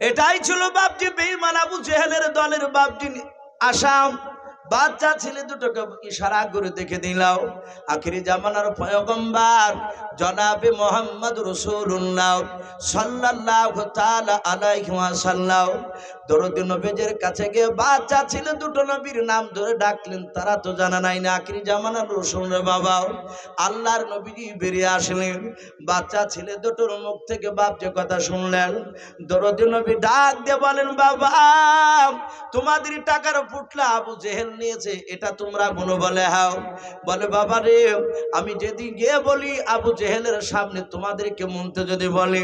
এটাই ছিল বাপজি বেইমান আবু জেহেলের দলের বাপজি আসাম। বাচ্চা ছেলে দুটোকে ইশারা করে দেখে দিলাও আখিরি জামানার পয়গম্বার জনাবে মোহাম্মদ রসুল্লাহ সাল্লাল্লাহু তাআলা আলাইহি ওয়াসাল্লাম। দরদ নবীজের কাছে গিয়ে বাচ্চা ছেলে দুটো নবীর নাম ধরে ডাকলেন, তারা তো জানা নাই না আখিরি জামানার রসুল রে বাবা। আল্লাহর নবীজি বেরিয়ে আসলেন। বাচ্চা ছেলে দুটোর মুখ থেকে বাপ যে কথা শুনলেন দরদ নবী ডাক দিয়ে বলেন, বাবা, তোমাদের টাকার পুটলা আবু জেহেল নিয়েছে এটা তোমরা মনে বলে, হাও। বলে, বাবা রে, আমি যদি গিয়ে বলি, আবু জেহেলের সামনে তোমাদেরকে মনতে যদি বলে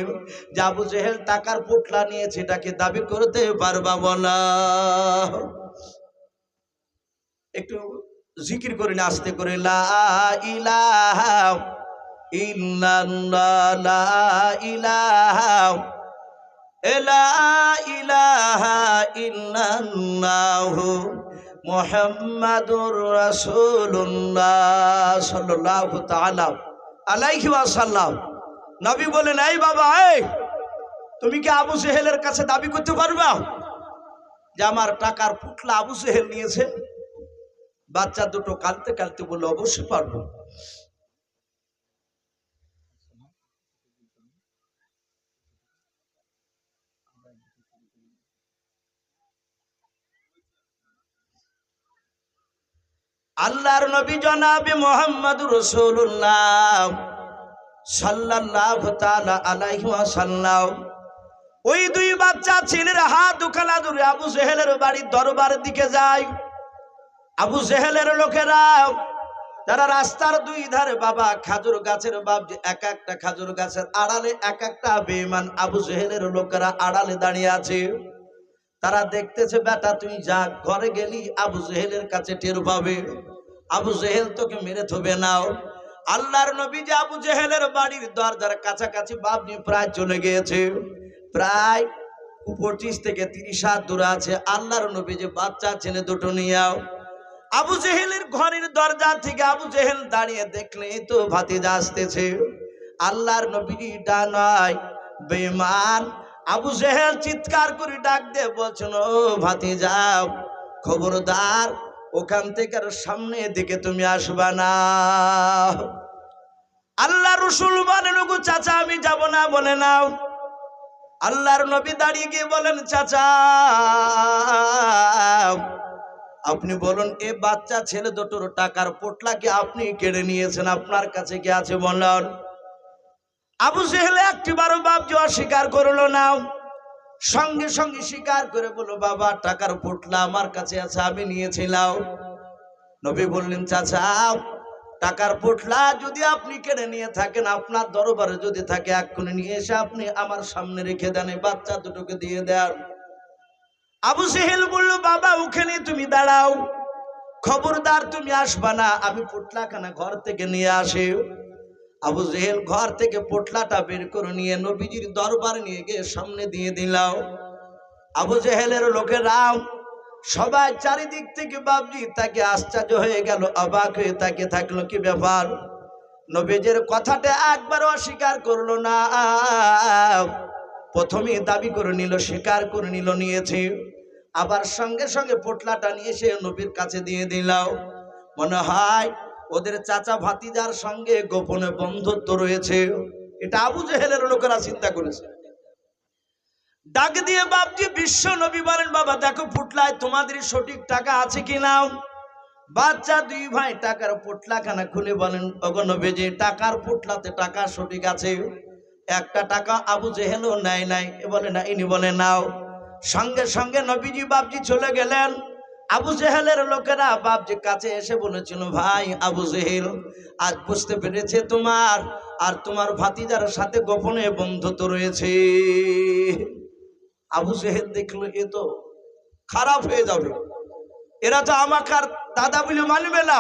যে আবু জেহেল টাকার পুটলা নিয়েছে এটাকে দাবি করতে পারবা বলা। একটু জিকির করে না, আস্তে করে, লা ইলাহা ইল্লাল্লাহ, লা লা ইলাহা মুহাম্মাদুর রাসূলুল্লাহ সাল্লাল্লাহু তাআলা আলাইহি ওয়াসাল্লাম। নবী বলেন, এই বাবা, এই, তুমি কি আবু সেহেলের কাছে দাবি করতে পারবা যে আমার টাকার পুটলা আবু সেহেল নিয়েছে? বাচ্চা দুটো কালতে কালতে বলে অবশ্যই পারব। আল্লাহর নবী জনাবে মোহাম্মদ রসুল্লাহ সাল্লাল্লাহু তাআলা আলাইহি ওয়াসাল্লাম। ওই দুই বাচ্চা ছেলের হাত দুখানা ধরে আবু জেহেলের বাড়ির দরবারের দিকে যায়। আবু জেহেলের লোকেরা, তারা রাস্তার দুই ধারে বাবা খাজুর গাছের বাপ যে এক একটা খাজুর গাছের আড়ালে এক একটা বেমান আবু জেহেলের লোকেরা আড়ালে দাঁড়িয়ে আছে। তারা দেখতেছে, বেটা, তুই যা, ঘরে গেলি আবু জেহেলের কাছে টের পাবে। আবু জেহেল তোকে মেরে থবে, নাও। আল্লাহর নবী যে আবু জেহেলের বাড়ির দরজার কাছাকাছি বাবনি প্রায় চলে গিয়েছে। প্রায় পঁচিশ থেকে তিরিশ হাত দূরে আছে। আল্লাহর নবী যে বাচ্চা, ছেলে দুটো নিয়েও আবু জেহেলের ঘরের দরজা থেকে আবু জেহেল দাঁড়িয়ে দেখলে তো ভাতিজা আসতেছে। আল্লাহর নবীটা নয় বেমান আবু জেহেল চিৎকার করে ডাক দিয়ে বলছেন, ও ভাতি যাও খবরদার, ওখান থেকে আর সামনে দিকে তুমি আসবা না। আল্লাহ রসুল বলেন চাচা, আমি যাব না, বলে নাও। আল্লাহর নবী দাঁড়িয়ে গিয়ে বলেন, চাচা, আপনি বলুন, এ বাচ্চা ছেলে দুটোর টাকার পোটলাকে আপনি কেড়ে নিয়েছেন? আপনার কাছে কি আছে বললেন আবু জেহেলে একটিবারও বাপজি অস্বীকার করল না। সঙ্গে সঙ্গে স্বীকার করে বলল, বাবা, টাকার পোটলা আমার কাছে আছে, আমি নিয়েছিলাম। নবী বললেন, চাচা, টাকার পোটলা যদি আপনি কেড়ে নিয়ে থাকেন, আপনার দরবারে যদি থাকে, এক্ষুনি নিয়ে এসে আপনি আমার সামনে রেখে দেন বাচ্চা দুটোকে দিয়ে দেন। আবু সেহেল বলল, বাবা ওখানে তুমি দাঁড়াও। খবরদার তুমি আসবা না, আমি পোটলাখানা ঘর থেকে নিয়ে আসি। আবু জেহেল ঘর থেকে পোটলাটা বের করে নিয়ে নবীজির দরবার নিয়ে গিয়ে সামনে দিয়ে দিলাম। আবু জেহেলের লোকেরাও সবাই চারিদিক থেকে বাবজি তাকে আশ্চর্য হয়ে গেল, অবাক হয়ে তাকে থাকল কি ব্যাপার? নবীজের কথাটা একবার অস্বীকার করল না। প্রথমে দাবি করে নিল, স্বীকার করে নিল, নিয়েছে। আবার সঙ্গে সঙ্গে পোটলাটা নিয়ে সে নবীর কাছে দিয়ে দিলাম। মনে হয় ওদের চাচা ভাতিজার সঙ্গে গোপনে বন্ধুত্ব রয়েছে। এটা আবু জেহেলের লোকেরা চিন্তা করেছে। ডাক দিয়ে বাপজি বিশ্ব নবী বলেন, বাবা, দেখো ফুটলায় তোমাদের সঠিক টাকা আছে কি নাও বাচ্চা দুই ভাই টাকার পোটলাখানা খুলে বলেন অগনবে যে টাকার পোটলাতে টাকা সঠিক আছে। একটা টাকা আবু জেহেলও নেয় নাই। এ বলে, না, ইনি বলে, নাও। সঙ্গে সঙ্গে নবীজি বাপজি চলে গেলেন। আবু জেহেলের লোকেরা বাপজি কাছে এসে বলেছিল, ভাই আবু জেহেল, আজ বুঝতে পেরেছে তোমার আর তোমার ভাতিজার সাথে গোপনে বন্ধুত্ব রয়েছে। আবু জেহেল দেখল, এ তো খারাপ হয়ে যাবে। এরা তো আমাকে আর দাদা বলে মানবে না।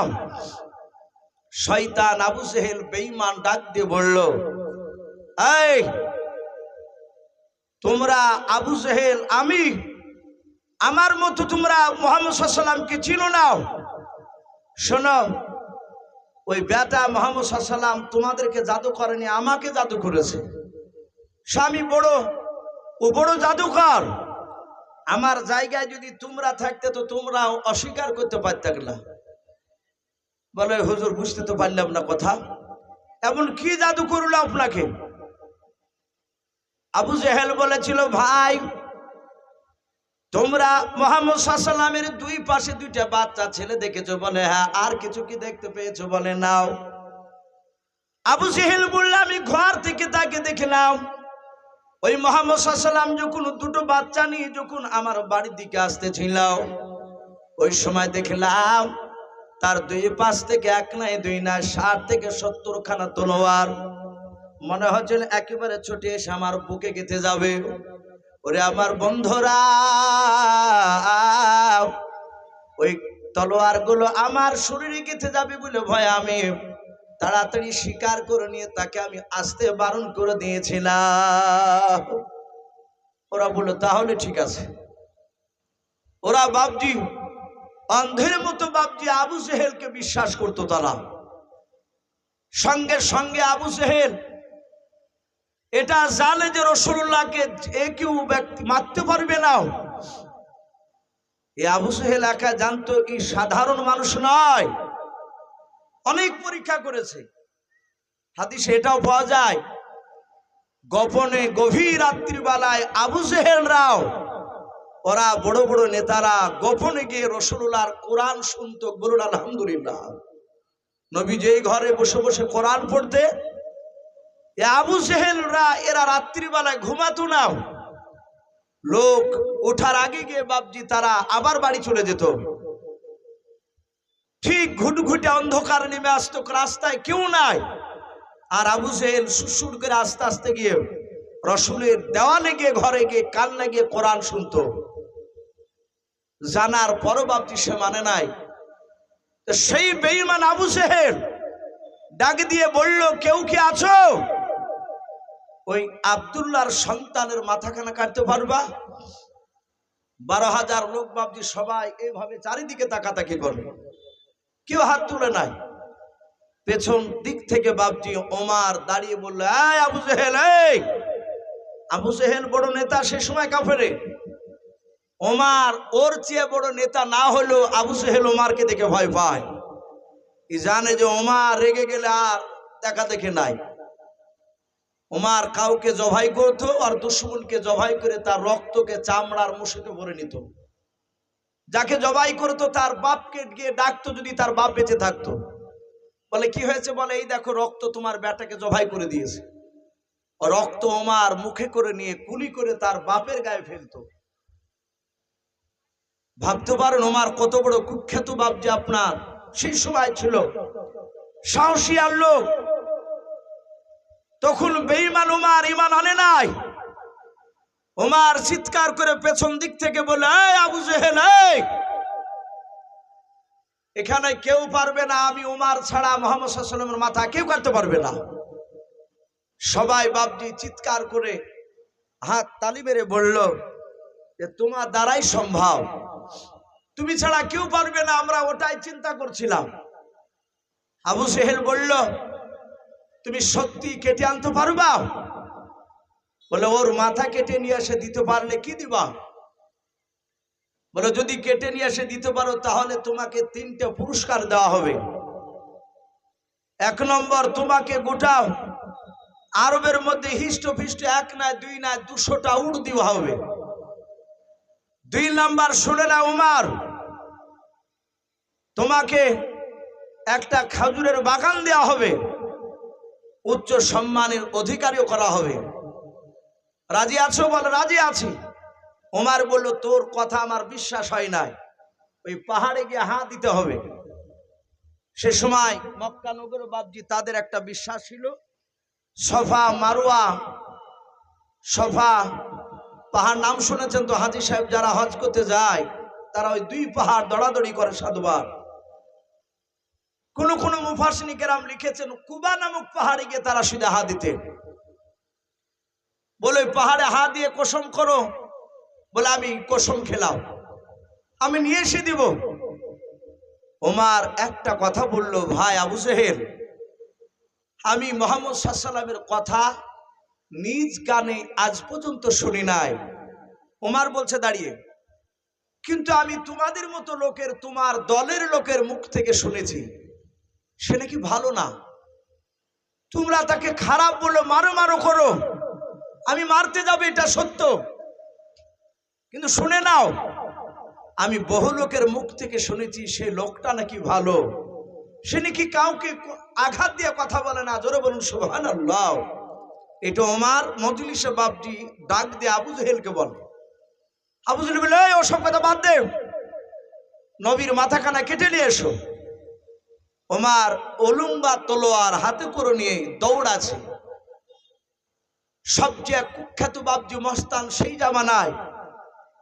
শয়তান আবু জেহেল বেইমান ডাক দিয়ে বলল, এই, তোমরা আবু জেহেল, আমি আমার মতো তোমরা মোহাম্মদ সাল্লামকে চিনো নাও। শোনো, ওই বেটা মোহাম্মদ সাল্লাম তোমাদেরকে জাদু করেনি, আমাকে জাদু করেছে। স্বামী বড়, ও বড় জাদুকর। আমার জায়গায় যদি তোমরা থাকতে তো তোমরা অস্বীকার করতে পারতে না বলে, হুজুর, বুঝতে তো পারলাম না কথা। এমন কি জাদু করল আপনাকে? আবু জেহেল বলেছিল, ভাই তোমরা মোহাম্মদ সাল্লামের দুই পাশে দুইটা বাচ্চা ছেলে দেখেছ বলে হ্যাঁ আর কিছু কি দেখতে পেয়েছ বলে? নাও। আবু জেহেল বললে, আমি ঘর থেকে তাকে দেখলাম ওই মোহাম্মদ সাল্লাম যখন দুটো বাচ্চা নিয়ে যখন আমার বাড়ির দিকে আসতেছিল, ওই সময় দেখলাম তার দুই পাশ থেকে এক নাই, দুই নাই, ষাট থেকে সত্তর খানা তলোয়ার। মনে হচ্ছে একেবারে ছুটে এসে আমার বুকে গেঁথে যাবে। ওরে আমার বন্ধুরা, ওই তলোয়ারগুলো আমার শরীরে গেঁথে যাবে বলে ভয় আমি তাড়াতাড়ি স্বীকার করে নিয়ে তাকে আমি আসতে বারণ করে দিয়েছিলাম। ওরা বলল, তাহলে ঠিক আছে। ওরা বাবজি অন্ধের মতো বাবজি আবু সেহেলকে বিশ্বাস করতো তারা। সঙ্গে সঙ্গে আবু সেহেল এটা জানে যে রসুল্লাহকে এ কেউ ব্যক্তি মারতে পারবে না। এ আবু সেহেল একা জানতো কি সাধারণ মানুষ নয়। অনেক পরীক্ষা করেছে। হাতি সেটাও পাওয়া যায়, গোপনে গভীর রাত্রিবেলায় আবু রাও ওরা বড় বড় নেতারা গোপনে গিয়ে রসুল্লাহর কোরআন শুনত, বলুন আলহামদুলিল্লাহ। নবী যেই ঘরে বসে বসে কোরআন পড়তে আবু সেহেলরা এরা রাত্রিবেলায় ঘুমাতো না। লোক ওঠার আগে গিয়ে বাবজি তারা আবার বাড়ি চলে যেত। ঠিক ঘুটঘুটে অন্ধকার নেমে আসতো, রাস্তায় কেউ নাই। আর আবু সেহেল সুসুর করে আস্তে আস্তে গিয়ে রসুলের দেওয়ালে গিয়ে ঘরে গিয়ে কান্না গিয়ে কোরআন শুনতো। জানার পরও বাপটি সে মানে নাই। সেই বেইমান আবু সেহেল ডাক দিয়ে বলল, কেউ কি আছো? ওই আবদুল্লার সন্তানের মাথাখানা কাটতে পারবা? বারো হাজার লোক বাবজি সবাই এইভাবে চারিদিকে তাকাতাকি করে কেউ হাত তুলে নাই। পেছন দিক থেকে বাবজি ওমার দাঁড়িয়ে বলল আবু জেহেল আবু জেহেল বড় নেতা, সে সময় কাফেরে। ওমার ওর চেয়ে বড় নেতা না হলেও আবু সেহেল ওমারকে দেখে ভয় পায়। জানে যে ওমার রেগে গেলে আর দেখা দেখে নাই। ওমার কাউকে জবাই করতো আর দুশ্মনকে জবাই করে তার রক্তকে চামড়ার মুশিতে ভরে নিত। যাকে জবাই করতো, তার বাপকে গিয়ে ডাকতো যদি তার বাপ বেঁচে থাকতো। বলে, কি হয়েছে? বলে, এই দেখো, রক্ত তোমার বেটাকে জবাই করে দিয়েছে। রক্ত ওমার মুখে করে নিয়ে কুলি করে তার বাপের গায়ে ফেলতো। ভাবতে পারেন ওমার কত বড় কুখ্যাত বাপ যে আপনার। সেই সময় ছিল সাহসী আর লোক। তখন বেইমান ওমার ইমান আনে নাই। ওমার চিৎকার করে পেছন দিক থেকে বলে আবু জেহেল, এই!" এখানে কেউ পারবে না, আমি ওমার ছাড়া মোহাম্মদ সাল্লামের মাথা কেউ কাটতে পারবে না। সবাই বাপজি চিৎকার করে হাত তালি মেরে বলল যে তোমার দ্বারাই সম্ভব। তুমি ছাড়া কেউ পারবে না, আমরা ওটাই চিন্তা করছিলাম। আবু সেহেল বলল তুমি সত্যি কেটে আনতে পারবা? বলে, ওর মাথা কেটে নিয়ে এসে দিতে পারলে কি দিবা? বলে, যদি কেটে নিয়ে এসে দিতে পারো, তাহলে তোমাকে তিনটে পুরস্কার দেওয়া হবে। এক নম্বর, তোমাকে গোটা আরবের মধ্যে হিষ্ট ফিষ্ট এক নয় দুই নয় দুশোটা উড় দেওয়া হবে। দুই নাম্বার, শুনে না উমার, তোমাকে একটা খাজুরের বাগান দেওয়া হবে। উচ্চ সম্মানের অধিকারীও করা হবে। রাজি আছো বলে? রাজি আছি। ওমার বলল, তোর কথা আমার বিশ্বাস হয় নাই। ওই পাহাড়ে গিয়ে হাত দিতে হবে। সে সময় মক্কা নগর বাবজি তাদের একটা বিশ্বাস ছিল, সফা মারুয়া সফা পাহাড় নাম শুনেছেন তো হাজি সাহেব, যারা হজ করতে যায়, তারা ওই দুই পাহাড় দড়াদড়ি করে সাধুবার কোন কোন মুফাসিনী কেরাম লিখেছেন, কুবা নামক পাহাড়ে গিয়ে তারা শুধু হা দিতে। বলে পাহাড়ে হা দিয়ে কোসম করো। বলে, আমি কোসম খেলাম। আমি নিয়ে এসে দিব। ওমার একটা কথা বলল, ভাই আবু সেহেল আমি মোহাম্মদ সাল্লামের কথা নিজ গানে আজ পর্যন্ত শুনি নাই। ওমার বলছে, দাঁড়িয়ে, কিন্তু আমি তোমাদের মতো লোকের, তোমার দলের লোকের মুখ থেকে শুনেছি। সে নাকি ভালো না। তোমরা তাকে খারাপ বলে মারো মারো করো। আমি মারতে যাবে এটা সত্য। কিন্তু শুনে নাও আমি বহু লোকের মুখ থেকে শুনেছি সে লোকটা নাকি ভালো। সে নাকি কাউকে আঘাত দিয়ে কথা বলে না। জোরে বলুন আল্লাহ এটা আমার মজলিসে বাপটি ডাক দিয়ে আবু জহেলকে বলে। আবু জহেল বলে "এই, ওসব কথা বাদ দে। নবীর মাথাখানা কেটে নিয়ে এসো। ওমার অলুম্বা তলোয়ার হাতে করে নিয়ে দৌড়াছে সবচেয়ে কুখ্যাত বাবজি মস্তান সেই জামানায়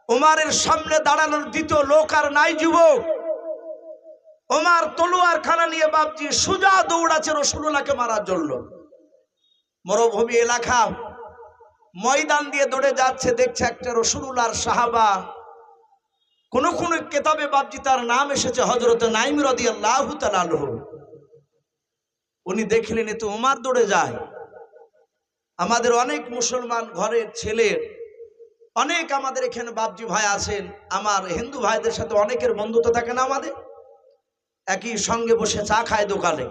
ওমারের সামনে দাঁড়ানোর দ্বিতীয় লোক আর নাই যুবক। ওমার তলোয়ার খানা নিয়ে বাবজি সুজা দৌড়াচ্ছে রসুল্লাহকে মারার জন্য। মরুভূমি এলাকা ময়দান দিয়ে দৌড়ে যাচ্ছে, দেখছে একটা রসুল্লাহর সাহাবা কোন কোন কেতাবে বাবজি তার নাম এসেছে হজরত নাইম রদি আল্লাহ উনি দেখলেন এ তো উমার দৌড়ে যায়। আমাদের অনেক মুসলমান ঘরের ছেলের অনেক আমাদের এখানে বাবজি ভাই আছেন, আমার হিন্দু ভাইদের সাথে অনেকের বন্ধুত্ব থাকে না আমাদের? একই সঙ্গে বসে চা খায় দোকানে।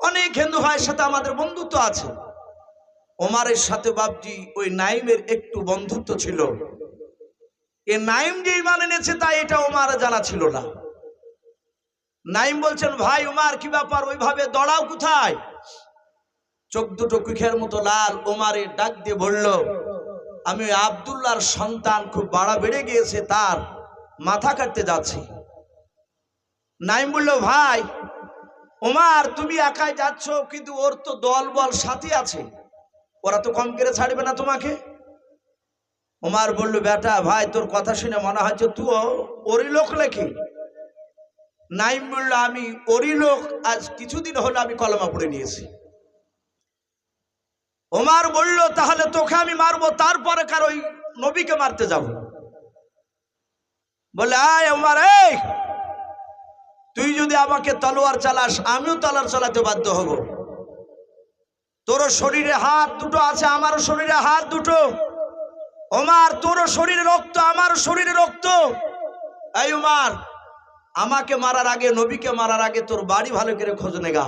অনেক হিন্দু ভাইয়ের সাথে আমাদের বন্ধুত্ব আছে। ওমারের সাথে বাবজি ওই নাইমের একটু বন্ধুত্ব ছিল। এ নাইম যে ইমান এনেছে তাই এটা ওমার জানা ছিল না। নাইম বলছেন, ভাই উমার কি ব্যাপার? ওইভাবে দড়াও কোথায়? চোখ দুটো কুখের মতো লাল, ওমারে ডাক দিয়ে বলল, আমি ওই আবদুল্লাহর সন্তান, খুব বাড়া বেড়ে গিয়েছে তার, মাথা কাটতে যাচ্ছি। নাইম বলল, ভাই, ওমার, তুমি একাই যাচ্ছ, কিন্তু ওর তো দল বল সাথী আছে। ওরা তো কম করে ছাড়বে না তোমাকে? ওমার বলল, বেটা ভাই, তোর কথা শুনে মনে হচ্ছে তুই ওরই লোক লেখি নাইম বলল, আমি ওরই লোক, আজ কিছুদিন হলো আমি কলমা পড়ে নিয়েছি। ওমার বলল, তাহলে তোকে আমি মারবো, তারপরে কার ওই নবীকে মারতে যাব? বলে আয় ওমার এই, তুই যদি আমাকে তলোয়ার চালাস, আমিও তলোয়ার চালাতে বাধ্য হব। তোরও শরীরে হাত দুটো আছে, আমারও শরীরে হাত দুটো। ওমার, তোরও শরীরে রক্ত, আমারও শরীরে রক্ত। এই উমার আমাকে মারার আগে, নবীকে মারার আগে তোর বাড়ি ভালো করে খোঁজ নেগা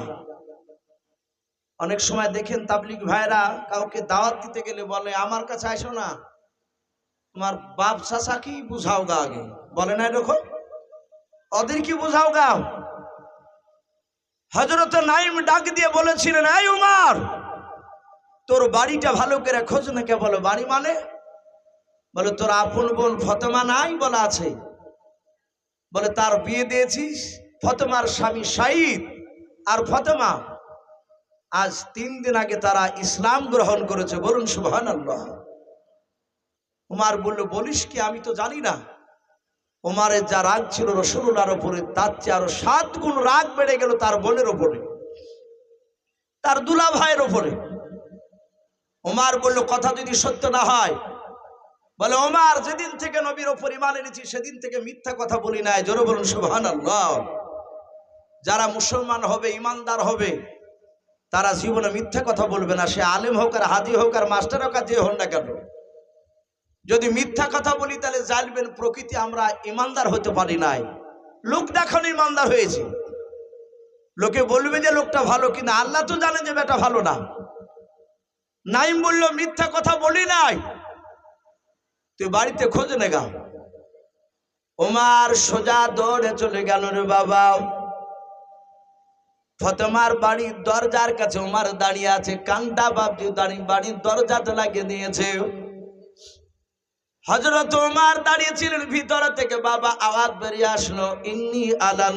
অনেক সময় দেখেন তাবলিক ভাইরা কাউকে দাওয়াত দিতে গেলে বলে, আমার কাছে আসো না। তোমার বাপ চাষা কি বুঝাও গা আগে? বলে না এরকম? ওদের কি বুঝাও গা? হজরত নাইম ডাক দিয়ে বলেছিলেন, এই উমার তোর বাড়িটা ভালো করে খোঁজ না কে বলো? বাড়ি মানে বলে, তোর আপন বোন ফতেমা নাই বলা আছে। বলে, তার বিয়ে দিয়েছিস? ফতেমার স্বামী শাহিদ আর ফতেমা। আজ তিন দিন আগে তারা ইসলাম গ্রহণ করেছে, বলুন সুবহান আল্লাহ উমার বলল, বলিস কি, আমি তো জানি না। উমারের যা রাগ ছিল রসুল্লার ওপরে তার চেয়ে আরও সাত গুণ রাগ বেড়ে গেল তার বোনের ওপরে তার দুলা ভাইয়ের ওপরে ওমার বলল, কথা যদি সত্য না হয় বলে, ওমার, যেদিন থেকে নবীর ওপর ইমান এনেছি, সেদিন থেকে মিথ্যা কথা বলি নাই। জোরে বলুন সুবহান আল্লাহ যারা মুসলমান হবে ইমানদার হবে, তারা জীবনে মিথ্যা কথা বলবে না। সে আলেম হোক আর হাদি হোক আর মাস্টার হোক আর যে হোক না কেন। যদি মিথ্যা কথা বলি, তাহলে জানবেন প্রকৃতি আমরা ইমানদার হতে পারি নাই। লোক দেখানো ইমানদার হয়েছে। লোকে বলবে যে লোকটা ভালো কিন্তু আল্লাহ তো জানে যে বেটা ভালো না। নাইম বলল, মিথ্যা কথা বলি নাই। তুই বাড়িতে খোঁজ নেগা ওমার সোজা দৌড়ে চলে গেল রে বাবা। ফতেমার বাড়ির দরজার কাছে ওমার দাঁড়িয়ে আছে কান্টা বাবজি দাঁড়িয়ে বাড়ির দরজাতে লাগিয়ে দিয়েছে। হজরত ওমার দাঁড়িয়েছিলেন ভিতর থেকে, বাবা আওয়াজ বেরিয়ে আসলো, ইন্নি আল্লাহ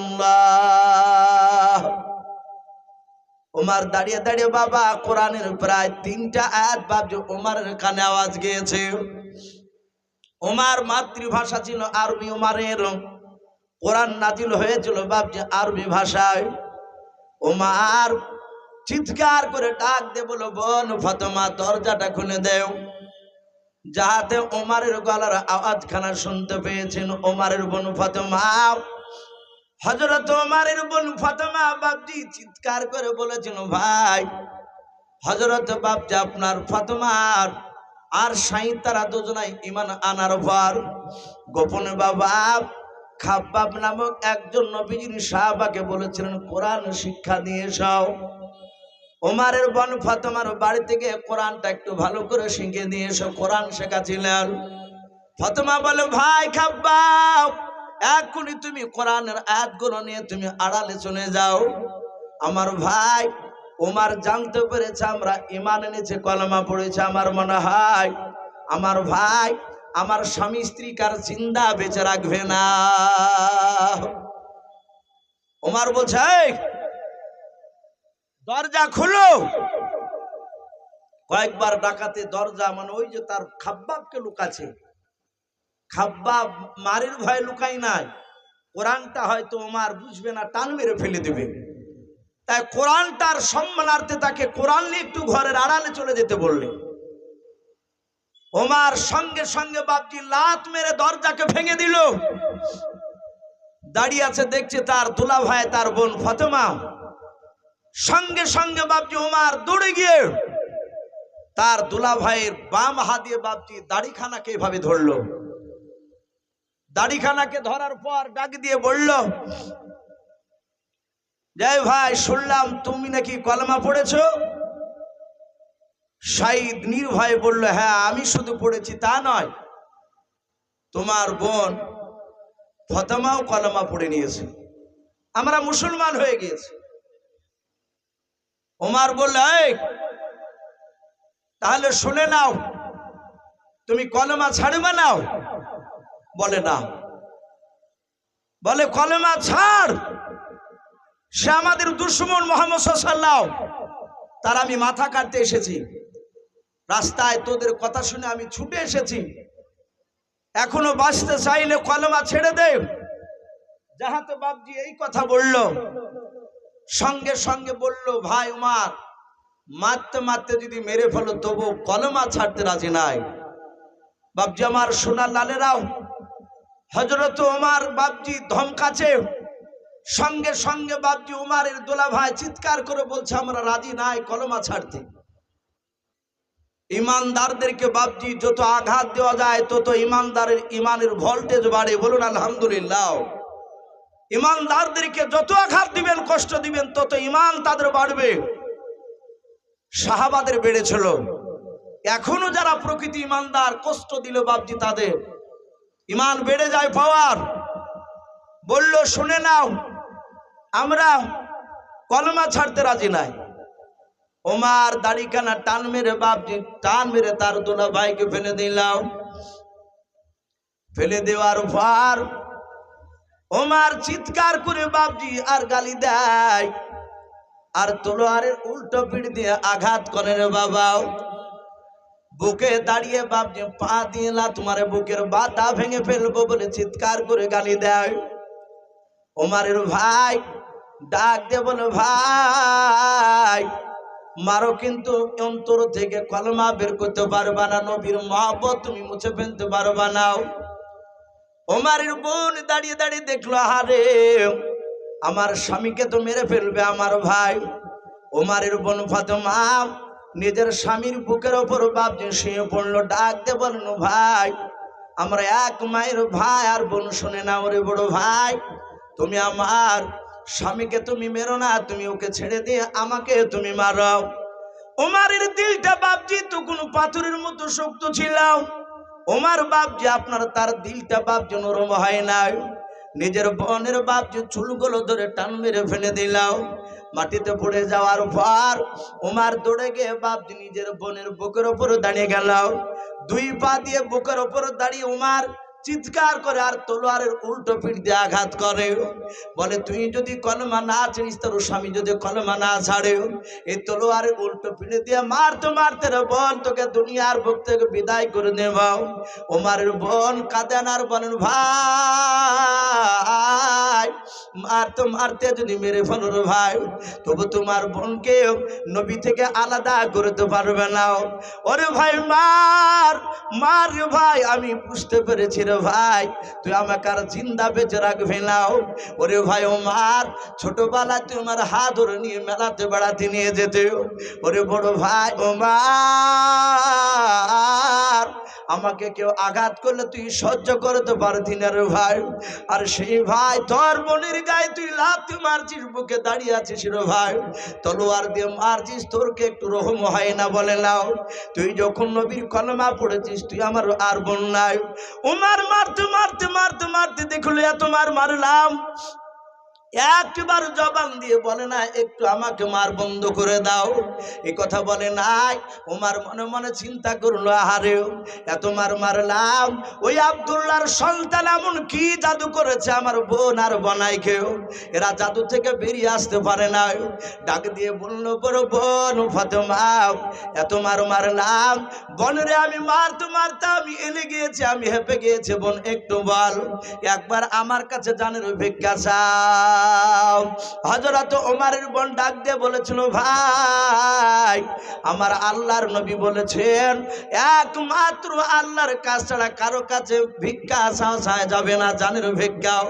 ওমার দাঁড়িয়ে দাঁড়িয়ে বাবা কোরআনের প্রায় তিনটা আয়াত বাবজি ওমারের কানে আওয়াজ গিয়েছে। ওমার মাতৃভাষা ছিল আরবি, ওমারের। কোরআন নাজিল হয়েছিল বাবজি আরবি ভাষায়। ওমার চিৎকার করে ডাক দে বলো বোন ফতেমা, দরজাটা খুলে দেও। যাহাতে ওমারের গলার আওয়াজখানা শুনতে পেয়েছেন ওমারের বোন ফতেমা। হজরত ওমারের বোন ফতেমা বাবজি চিৎকার করে বলেছিল, ভাই হজরত বাপজা আপনার ফাতেমার আর সাই তারা দুজনাই ইমান আনার পর গোপনে বাবা খাব্বাব নামক একজন নবীজির সাহাবাকে বলেছিলেন, কোরআন শিক্ষা দিয়ে এসো। ওমারের বন ফাতেমার বাড়ি থেকে কোরআনটা একটু ভালো করে শিখে দিয়ে এসো, কোরআন শেখাছিলেন ফাতেমা বলে, ভাই খাব্বাব, এখনই তুমি কোরআনের আয়াতগুলো নিয়ে তুমি আড়ালে চলে যাও। আমার ভাই ওমার জানতে পেরেছে, আমরা ইমান এনেছে, কলমা পড়েছে, আমার মনে হয়, আমার ভাই, আমার স্বামী স্ত্রী কার চিন্তা বেঁচে রাখবে না। ওমার বলছে দরজা খুলো। কয়েকবার ডাকাতে দরজা মানে ওই যে তার খাব্বাবকে লুকাছে খাব্বাব মারের ভয় লুকাই নাই। কোরআনটা হয়তো ওমার বুঝবে না, টান মেরে ফেলে দেবে। তাই কোরআনটার সম্মানার্থে তাকে কোরআন নিয়ে একটু ঘরের আড়ালে চলে যেতে বললে। ওমার সঙ্গে সঙ্গে বাপটি লাত মেরে দরজাকে ভেঙে দিল। দাঁড়িয়ে আছে, দেখছে তার দুলা ভাই তার বোন ফতেমা। সঙ্গে সঙ্গে বাপজি ওমার দৌড়ে গিয়ে তার দুলা ভাইয়ের বাম হাত দিয়ে বাপজি দাড়িখানাকে এভাবে ধরলো। দাড়িখানাকে ধরার পর ডাক দিয়ে বলল জয় ভাই শুনলাম তুমি নাকি কলমা পড়েছ? সাইদ নির্ভয় বলল হ্যাঁ আমি শুধু পড়েছি তা নয়। তোমার বোন ফতমাও কলমা পড়ে নিয়েছে। আমরা মুসলমান হয়ে গিয়েছি। ওমার বলল "এই, তাহলে শুনে নাও তুমি কলমা ছাড়বে নাও বলে না। বলে কলমা ছাড়। সে আমাদের দুশ্মন মোহাম্মদ সাল্লাহ তার আমি মাথা কাটতে এসেছি। রাস্তায় তোদের কথা শুনে আমি ছুটে এসেছি। এখনও বাঁচতে চাইলে কলমা ছেড়ে দে। যাহাতে বাবজি এই কথা বলল। সঙ্গে সঙ্গে বলল, ভাই উমার, মারতে মারতে যদি মেরে ফেলো তবু কলমা ছাড়তে রাজি নাই। বাবজি আমার সোনার লালেরাও হজরত ওমার বাবজি ধমকাছে সঙ্গে সঙ্গে বাপজি উমারের দোলা ভাই চিৎকার করে বলছে, আমরা রাজি নাই, কলমা ছাড়তে। ইমানদারদেরকে বাপজি যত আঘাত দেওয়া যায়, তত ইমানদারের ইমানের ভোল্টেজ বাড়ে। বলুন, আলহামদুলিল্লাহ। ইমানদারদেরকে যত আঘাত দিবেন, কষ্ট দিবেন, তত ইমান তাদের বাড়বে। সাহাবাদের বেড়েছিল এখনও যারা প্রকৃতি ইমানদার, কষ্ট দিল বাপজি তাদের। ইমান বেড়ে যায় পাওয়ার। বলল, শুনে নাও আমরা কলমা ছাড়তে রাজি নাই। ওমার দাড়িখানা টান মেরে বাপজি টান মেরে তার দোলা ভাইকে ফেলে দিলাম। ফেলে দেওয়ার পর ওমার চিৎকার করে বাপজি আর গালি দেয়। আর তলোয়ারের উল্টো পিঠ দিয়ে আঘাত করে রে বাবা। বুকে দাঁড়িয়ে বাপজি পা দিয়ে লাত মারে বুকের বাতা ভেঙে ফেলব বলে চিৎকার করে গালি দেয়। ওমারের ভাই ডাক দিয়ে বলে ভাই। মারো কিন্তু অন্তর থেকে কলমা বের করতে পারবা না, নবীর মহব্বত তুমি মুছে ফেলতে পারবা না। ওমারের বোন দাঁড়িয়ে দাঁড়িয়ে দেখল হারে আমার স্বামীকে তো মেরে ফেলবে আমার ভাই। ওমারের বোন ফাতেমা নিজের স্বামীর বুকের ওপর বাপ যে শুয়ে পড়ল, ডাক দে বলেন ভাই। আমরা এক মায়ের ভাই আর বোন শুনে না ওরে বড় ভাই। তুমি আমার স্বামীকে তুমি মেরো না, তুমি ওকে ছেড়ে দিয়ে আমাকে তুমি মারো ওমারের দিলটা বাপজি তো কোনো পাথরের মতো শক্ত ছিল। ওমার বাপজি, আপনার তার দিলটা বাপজি নরম হয় নাই। নিজের বোনের বাপজি চুলগুলো ধরে টান মেরে ফেলে দিলাম মাটিতে পড়ে যাওয়ার পর ওমার দৌড়ে গিয়ে বাপজি নিজের বোনের বুকের ওপর দাঁড়িয়ে গেল। দুই পা দিয়ে বুকের ওপর দাঁড়িয়ে উমার চিৎকার করে আর তলোয়ারের উল্টো পিঠ দিয়ে আঘাত করে। বলে, তুই যদি কলমা না চিনিস তোর স্বামী যদি কলমা না ছাড়ে, এই তলোয়ারের উল্টো পিঠে দিয়ে মারতে মারতে রে বোন, তোকে দুনিয়ার বুক থেকে বিদায় করে নেব। ওমারের বোন কাঁদেন আর বলেন ভাই। মারতে মারতে যদি মেরে ফেলো ভাই। তবু তোমার বোনকে নবী থেকে আলাদা করতে পারবে না। ওরে ভাই, মার মার ভাই, আমি বুঝতে পেরেছি রে ভাই। তুই আমাকে আর জিন্দা বেঁচে রাখবি না। ওরে ভাই, ও মার, ছোটবেলায় তুই আমার হাত ধরে নিয়ে মেলাতে বেড়াতে নিয়ে যেতে। ওরে বড় ভাই, ও মার আমাকে কেউ আঘাত করলে তুই সহ্য করতে পারতি না রে ভাই। আর সেই ভাই, তোর বোনের গায়ে তুই লাথি মারছিস, বুকে দাঁড়িয়ে আছিস রে ভাই। তলোয়ার দিয়ে মারছিস, তোরকে একটু রহম হয় না বলে নাও। তুই যখন নবীর কলমা পড়েছিস, তুই আমার আর বোন নাই। উমার মারতে মারতে মারতে মারতে দেখল এত মার মারলাম। একবার জবান দিয়ে বলে না, একটু আমাকে মার বন্ধ করে দাও। এই কথা বলে নাই। ওমার মনে মনে চিন্তা করল, আহারে, এত মার মারলাম। ওই আবদুল্লাহর সন্তান এমন কি জাদু করেছে আমার বোন আর বনাই খেয়েও এরা জাদু থেকে বেরিয়ে আসতে পারে না। ডাক দিয়ে বলল, বড় বোন, ফাতেমা, এত মার মারলাম। বনরে আমি মারতে মারতে আমি এলে গিয়েছি, আমি হেপে গিয়েছি। বোন, একটু বল, একবার আমার কাছে জানের ভিক্ষা চাও হজরত ওমারের বোন ডাক দিয়ে বলেছিল, ভাই, আমার আল্লাহর নবী বলেছেন, একমাত্র আল্লাহর কাছ ছাড়া কারও কাছে ভিক্ষা চাও চায় যাবে না, জানের ভিক্ষাও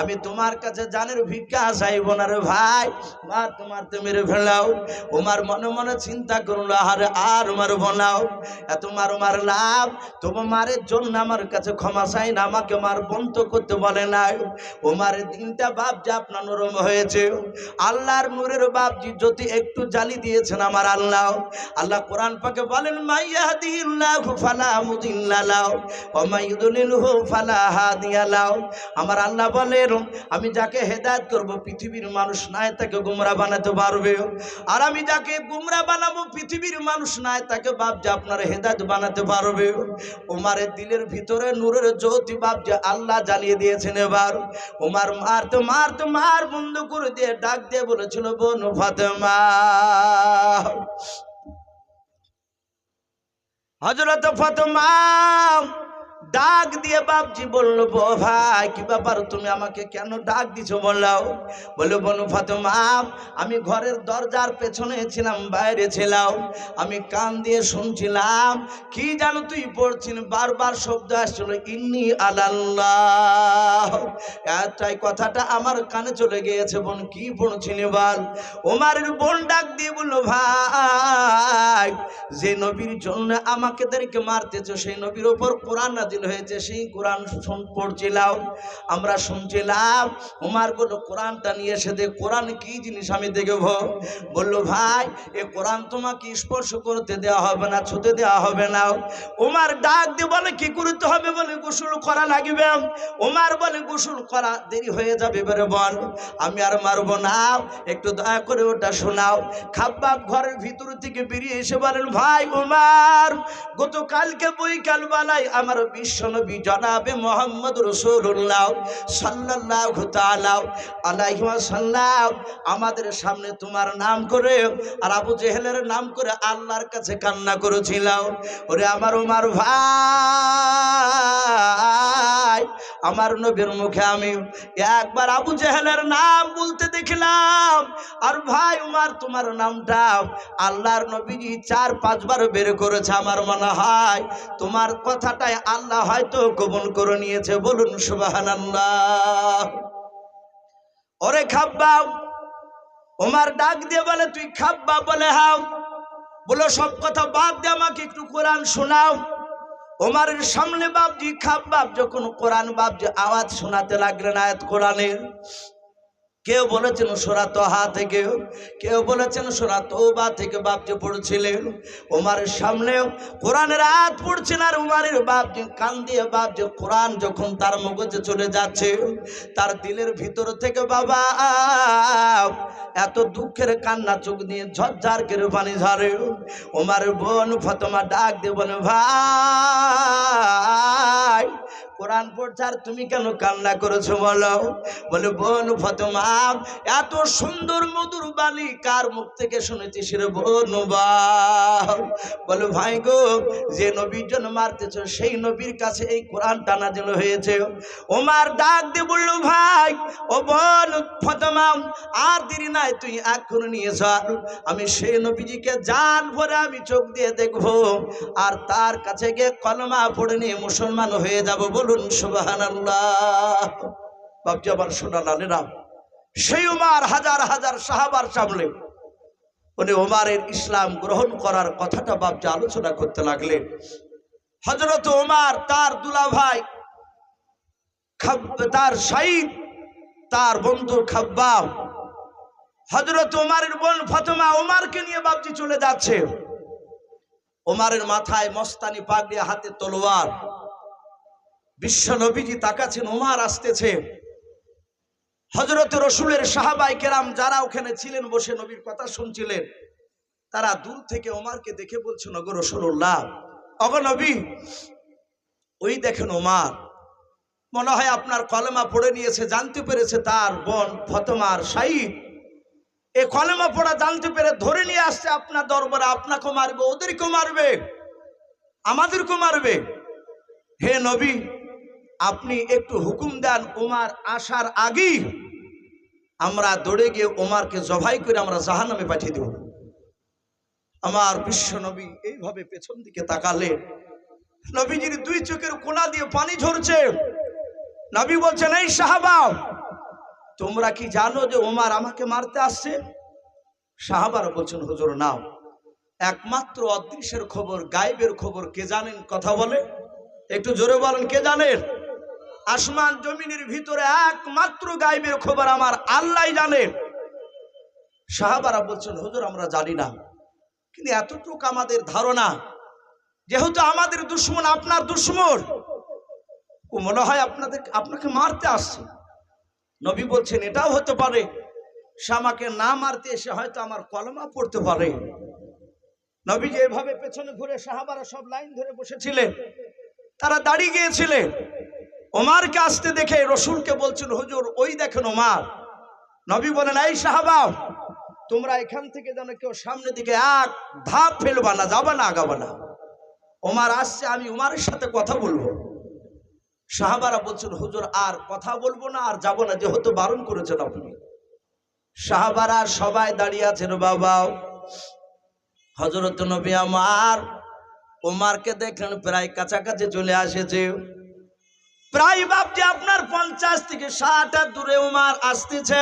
আমি তোমার কাছে জানের ভিক্ষা চাইব না রে ভাই, মা তোমার তো মেরে ফেলাও। ওমার মনে মনে চিন্তা করল, আর আর মারবো নাও এত মার লাভ। তবু মারের জন্য আমার কাছে ক্ষমা চাই না, আমাকে মার বন্ধ করতে বলে না ওমার দিনটা বাপ যে আপনার নরম হয়েছে। আল্লাহর নূরের বাপজি যদি একটু জালি দিয়েছেন আমার আল্লাহ। আল্লাহ কোরআন পাকে বলেন আমার আল্লাহ বলেন, আমি যাকে হেদায়েত করব, পৃথিবীর মানুষ নাই তাকে গুমরা বানাতে পারবে। আর আমি যাকে গুমরা বানাবো, পৃথিবীর মানুষ নাই তাকে বাপ যে আপনার হেদায়ত বানাতে পারবে। ওমারের দিলের ভিতরে নূরের জ্যোতি বাপ যে আল্লাহ জ্বালিয়ে দিয়েছেন এবার। ওমার মারতে মারতে মার বন্ধ করে দিয়ে ডাক দিয়ে বলেছিল, বোন ফাতেমা। হজরত ফাতেমা ডাক দিয়ে বাপজি বলল, "ব ভাই, কি ব্যাপার? তুমি আমাকে কেন ডাক দিছো? বললাও বলে, বনু ফাতেমা, আমি ঘরের দরজার পেছনে ছিলাম, বাইরে ছিলাম। আমি কান দিয়ে শুনছিলাম। কি জানো তুই পড়ছিস? বারবার শব্দ আসছিল, ইন্নি আলাল্লাহ। একটাই কথাটা আমার কানে চলে গিয়েছে বোন, কি পড়ছিলি বল? ওমারের বোন ডাক দিয়ে বলল, ভাই, যে নবীর জন্য আমাকে তাদেরকে মারতেছো, সেই নবীর ওপর কোরআন নাজিল হয়েছে, সেই কোরআন শুন, পড়ছিলাম। আমরা শুনছিলাম ওমার বলল কোরআনটা নিয়ে এসে দে, কোরআন কি জিনিস আমি দেখব? বলল, ভাই, এ কোরআন তোমাকে স্পর্শ করতে দেওয়া হবে না, ছুতে দেওয়া হবে না। ওমার ডাক দিয়ে বলে, কি করতে হবে বলে গোসল করা লাগবে? ওমার বলে, গোসল করা দেরি হয়ে যাবে, এবারে বল। আমি আর মারবো না। একটু দয়া করে ওটা শোনাও। খাব্বাব ঘরের ভিতর থেকে বেরিয়ে এসে বলেন, ভাই উমার, গতকালকে বৈকাল বেলায় আমার বিশ্বনবী জনাবে মোহাম্মদ রসুল্লাহ সাল্লাহ তালাও আলাইসাল্লাম আমাদের সামনে তোমার নাম করে আর আবু জেহেলের নাম করে আল্লাহর কাছে কান্না করেছিলাম। ওরে আমার উমার ভাই আমার নবীর মুখে আমি একবার আবু জেহেলের নাম বলতে দেখলাম। আর ভাই উমার, তোমার নামটা আল্লাহর নবীজি চার, পাঁচবার বের করেছে আমার মনে হয়। তোমার কথাটাই আল্লাহ হয়তো কবুল করে নিয়েছে, বলুন সুবাহান ওরে খাব্বা ওমার ডাক দিয়ে বলে, তুই খাব্বা বলে হাও। বলো সব কথা বাদ দিয়ে আমাকে একটু কোরআন শোনাও। ওমারের সামনে বাপজি বাপ যখন কোরআন বাপজি আওয়াজ শোনাতে লাগলেন আয়াত কোরআনের। কেউ বলেছেন সোরা তোহা থেকে, কেউ বলেছেন সোরা তৌবা থেকে বাপজি পড়ছিলেন। ওমারের সামনে কোরআনের আয়াত পড়ছেন আর উমারের বাপজি কান দিয়ে বাপজি কোরআন যখন তার মগজে চলে যাচ্ছে, তার দিলের ভিতর থেকে, বাবা, এত দুঃখের কান্না চোখ দিয়ে ঝরঝার করে পানি ঝরে। ওমারের বোন ফতমা ডাক দিয়ে বলে, ভাই কোরআন পড়ছে আর তুমি কেন কান্না করেছ বলো? বলে, বোন ফতেমা, এত সুন্দর মধুর বাণী কার মুখ থেকে শুনেছি রে বোন বলে, ভাই গো, যে নবীর জন্য মারতেছ, সেই নবীর কাছে এই কোরআন টানা যেন হয়েছে। ওমার ডাক দিয়ে বলল, ভাই, ও বোন ফতেমা, আর দেরি নাই, তুই এখন নিয়ে আমি সেই নবীজিকে জান ভরে আমি চোখ দিয়ে দেখব, আর তার কাছে গিয়ে কলমা পড়ে নিয়ে মুসলমান হয়ে যাব বলুন সুবাহান লালেরা সেই উমার হাজার হাজার সাহাবার সামলে উনি ওমারের ইসলাম গ্রহণ করার কথাটা বাবজি আলোচনা করতে লাগলেন। হজরত ওমার তার দুলা ভাই খাব- তার শাহিদ তার বন্ধু খাব্বাব। হজরত ওমারের বোন ফাতেমা ওমারকে নিয়ে বাবজি চলে যাচ্ছে। ওমারের মাথায় মস্তানি পাগড়ি, হাতে তলোয়ার। বিশ্ব নবীজি তাকাচ্ছেন ওমার আসতেছে। হজরত রসুলের সাহাবাই কেরাম যারা ওখানে ছিলেন বসে নবীর কথা শুনছিলেন, তারা দূর থেকে ওমারকে দেখে বলছেন অগ রসুল্লাহ অগ নবী, ওই দেখেন ওমার, মনে হয় আপনার কলেমা পড়ে নিয়েছে, জানতে পেরেছে তার বোন ফতমার শাহিদ এ কলেমা পড়া জানতে পেরে ধরে নিয়ে আসছে আপনার দরবারে আপনাকে মারবে, ওদেরকেও মারবে, আমাদেরকেও মারবে। হে নবী আপনি একটু হুকুম দেন ওমার আসার আগেই আমরা দৌড়ে গিয়ে ওমারকে জবাই করে আমরা জাহান্নামে পাঠিয়ে দেব। আমার বিশ্ব নবী এইভাবে পেছন দিকে তাকালে নবীজির দুই চোখের কোনা দিয়ে পানি ঝরছে। নবী বলছেন, এই সাহাবা, তোমরা কি জানো যে ওমার আমাকে মারতে আসছে? সাহাবারা বলছেন, হুজুর, নাও। একমাত্র অদৃশ্যের খবর, গায়েবের খবর কে জানেন কথা বলে? একটু জোরে বলেন, কে জানেন আসমান জমিনের ভিতরে একমাত্র গায়েবের খবর আমার আল্লাহ জানেন সাহাবারা বলছেন, হুজুর, আমরা জানি না। কিন্তু এতটুকু আমাদের ধারণা, যেহেতু আমাদের দুশ্মন আপনার দুশ্মন, ও মনে হয় আপনাদের, আপনাকে মারতে আসছে। নবী বলছেন, এটাও হতে পারে। সে আমাকে না মারতে এসে হয়তো আমার কলমা পড়তে পারে। নবী যে এভাবে পেছনে ঘুরে সাহাবারা সব লাইন ধরে বসেছিলেন। তারা দাঁড়িয়ে গিয়েছিলেন। ওমারকে আসতে দেখে রসুলকে বলছেন হুজুর, ওই দেখেন ওমার। নবী বলেন, এই সাহাবা, তোমরা এখান থেকে যেন কেউ সামনে দিকে এক ধাপ ফেলবা না, যাবা না, আগাবা না। ওমার আসছে, আমি উমারের সাথে কথা বলব। সাহাবারা বলছেন, হুজুর, আর কথা বলব না, আর যাব না, যেহেতু বারণ করেছেন আপনি। সাহাবারা সবাই দাঁড়িয়ে আছেন, বাবা হজরত নবী আমার, ওমারকে দেখলেন, প্রায় কাছাকাছি চলে আসেছে। প্রায় ভাবছে আপনার পঞ্চাশ থেকে ষাট হাত দূরে উমার আসতেছে।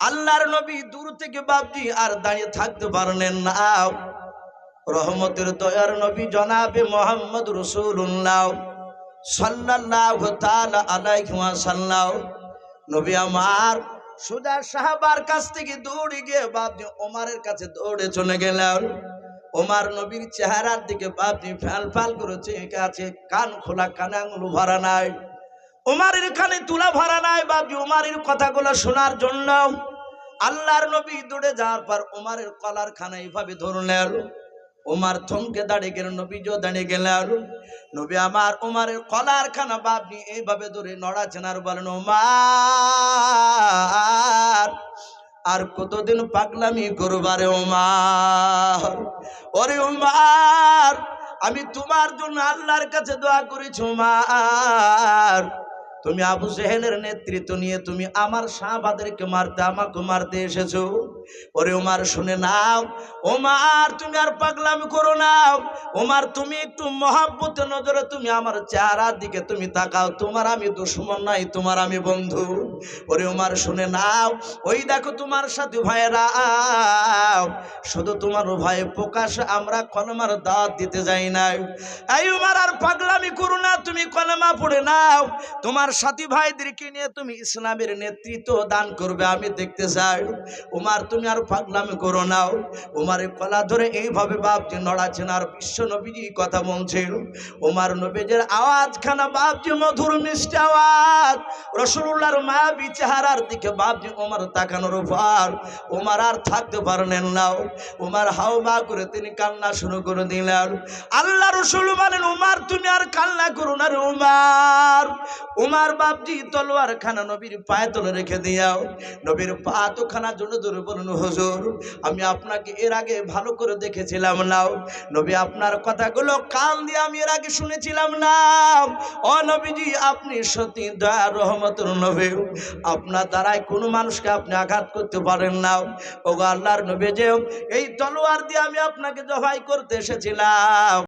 আল্লাহর নবী দূর থেকে বাবজি আর দাঁড়িয়ে থাকতে পারলেন না। রহমতের দয়ার নবী জনাবে মোহাম্মদ রসুল্লাহ আলাইহি ওয়াসাল্লাম। নবী আমার সুজা সাহাবার কাছ থেকে দৌড়ে গিয়ে বাপজি ওমারের কাছে দৌড়ে চলে গেলেন ওমার নবীর চেহারার দিকে বাপজি ফ্যাল ফ্যাল করেছে আছে, কান খোলা, কানে আঙুল ভরা নাই। ওমারের কানে তুলা ভরা নাই বাপজি ওমারের কথাগুলো শোনার জন্য। আল্লাহর নবী দৌড়ে যাওয়ার পর ওমারের কলার খানা এইভাবে ধরলেন ওমার থমকে দাঁড়িয়ে গেলেন, নবীজও দাঁড়িয়ে গেলেন। নবী আমার ওমারের কলার খানা বাপনি এইভাবে ধরে নড়াছেন আর বলেন, ওমার আর কতদিন পাগলামি করবারে ওমার ওরে ওমার আমি তোমার জন্য আল্লাহর কাছে দোয়া করেছি ওমার তুমি আবু জেহেলের নেতৃত্ব নিয়ে তুমি আমার শাহবাদেরকে মারতে, আমাকে মারতে এসেছ? ওরে ওমার শুনে নাও। ওমার তুমি আর পাগলামি করো না ওমার তুমি একটু মহাব্বত নজরে তুমি আমার চেহারার দিকে তুমি তাকাও। তোমার আমি দুশ্মন নাই, তোমার আমি বন্ধু। ওরে ওমার শুনে নাও। ওই দেখো তোমার সাথে ভাইয়েরা। শুধু তোমার ভয়ে প্রকাশ আমরা কলমার দাঁত দিতে যাই নাই। এই উমার, আর পাগলামি করো না, তুমি কলমা পড়ে নাও। তোমার সাথী ভাইদেরকে নিয়ে তুমি ইসলামের নেতৃত্ব দান করবে, আমি দেখতে চাই। উমার, তুমি আর পাগলামি করো নাও। উমারের কলা ধরে এইভাবে বাপজি নড়াচ্ছেন আর বিশ্ব নবীজি কথা বলছেন। উমার নবীজের আওয়াজ খানা বাপজি মধুর মিষ্টি আওয়াজ। রসুল্লাহর মায়াবী চেহারার দিকে বাপজি উমার তাকানোর পর উমার আর থাকতে পারলেন নাও উমার হাও মা করে তিনি কান্না শুরু করে দিলেন। আল্লাহ রসুল বলেন, উমার, তুমি আর কান্না করো না রে উমার। উমার বাপজি, তলোয়ার খানা নবীর পায়ে তলে রেখে দিয়াও। নবীর পা তো খানা জোরে জোরে বলুন, হুজুর, আমি আপনাকে এর আগে ভালো করে দেখেছিলাম না। নবী আপনার কথাগুলো কান দিয়ে আমি এর আগে শুনেছিলাম না। ও নবীজি, আপনি সত্যি দয়া, রহমতুর নবী। আপনার দ্বারাই কোনো মানুষকে আপনি আঘাত করতে পারেন না। ও আল্লাহর নবী যে, এই তলোয়ার দিয়ে আমি আপনাকে জবাই করতে এসেছিলাম।